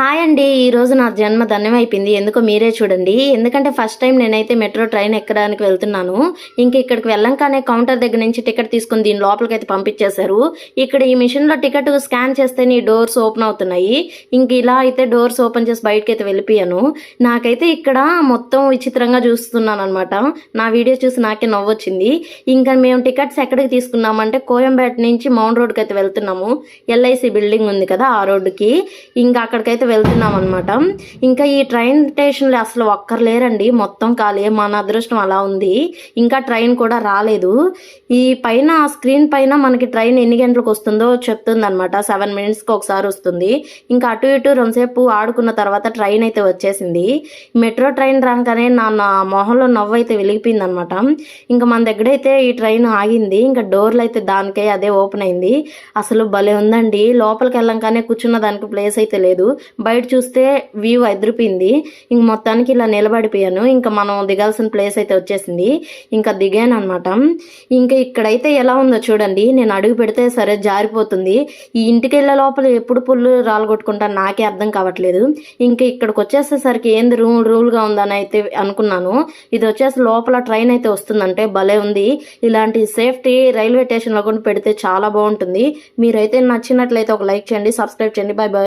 Hi అండి ఈ రోజు నా జన్మ ధన్యమైపోయింది. ఎందుకో మీరే చూడండి. ఎందుకంటే ఫస్ట్ టైం నేనైతే మెట్రో ట్రైన్ ఎక్కడానికి వెళ్తున్నాను. ఇంక ఇక్కడికి వెళ్ళంకానే కౌంటర్ దగ్గర నుంచి టికెట్ తీసుకుని దీని లోపలికి అయితే పంపించేశారు. ఇక్కడ ఈ మిషన్లో టికెట్ స్కాన్ చేస్తే నీ డోర్స్ ఓపెన్ అవుతున్నాయి. ఇంక ఇలా అయితే డోర్స్ ఓపెన్ చేసి బయటకి అయితే వెళ్ళిపోయాను. నాకైతే ఇక్కడ మొత్తం విచిత్రంగా చూస్తున్నాను అనమాట నా వీడియో చూసి నాకే నవ్వొచ్చింది. ఇంకా మేము టికెట్స్ ఎక్కడికి తీసుకున్నామంటే కోయంబేట నుంచి మౌంట్ రోడ్కి అయితే వెళ్తున్నాము. ఎల్ఐసి బిల్డింగ్ ఉంది కదా ఆ రోడ్డుకి. ఇంకా అక్కడికైతే వెళ్తున్నాం అనమాట ఇంకా ఈ ట్రైన్ స్టేషన్లో అసలు ఒక్కర్లేరండి. మొత్తం ఖాళీ. మన అదృష్టం అలా ఉంది. ఇంకా ట్రైన్ కూడా రాలేదు. ఈ పైన స్క్రీన్ పైన మనకి ట్రైన్ ఎన్ని గంటలకు వస్తుందో చెప్తుంది అనమాట సెవెన్ మినిట్స్కి ఒకసారి వస్తుంది. ఇంకా అటు ఇటు రెండుసేపు ఆడుకున్న తర్వాత ట్రైన్ అయితే వచ్చేసింది. మెట్రో ట్రైన్ రాగానే నా నా మొహంలో నవ్వు అయితే వెలిగిపోయింది అనమాట ఇంకా మన దగ్గర అయితే ఈ ట్రైన్ ఆగింది. ఇంకా డోర్లు అయితే దానికే అదే ఓపెన్ అయింది. అసలు భలే ఉందండి. లోపలికి వెళ్ళంగానే కూర్చున్న దానికి ప్లేస్ అయితే లేదు. బయట చూస్తే వ్యూ అదిరిపోయింది ఇంక మొత్తానికి ఇలా నిలబడిపోయాను. ఇంకా మనం దిగాల్సిన ప్లేస్ అయితే వచ్చేసింది. ఇంకా దిగాను అనమాట ఇంకా ఇక్కడైతే ఎలా ఉందో చూడండి. నేను అడుగు పెడితే సరే జారిపోతుంది. ఈ ఇంటికి వెళ్ళే లోపల ఎప్పుడు పుల్లు రాలగొట్టుకుంటా నాకే అర్థం కావట్లేదు. ఇంకా ఇక్కడికి వచ్చేసేసరికి ఏంది రూల్ రూల్గా ఉందని అయితే అనుకున్నాను. ఇది వచ్చేసి లోపల ట్రైన్ అయితే వస్తుందంటే భలే ఉంది. ఇలాంటి సేఫ్టీ రైల్వే స్టేషన్లో కూడా పెడితే చాలా బాగుంటుంది. మీరైతే నచ్చినట్లయితే ఒక లైక్ చేయండి సబ్స్క్రైబ్ చేయండి. Bye bye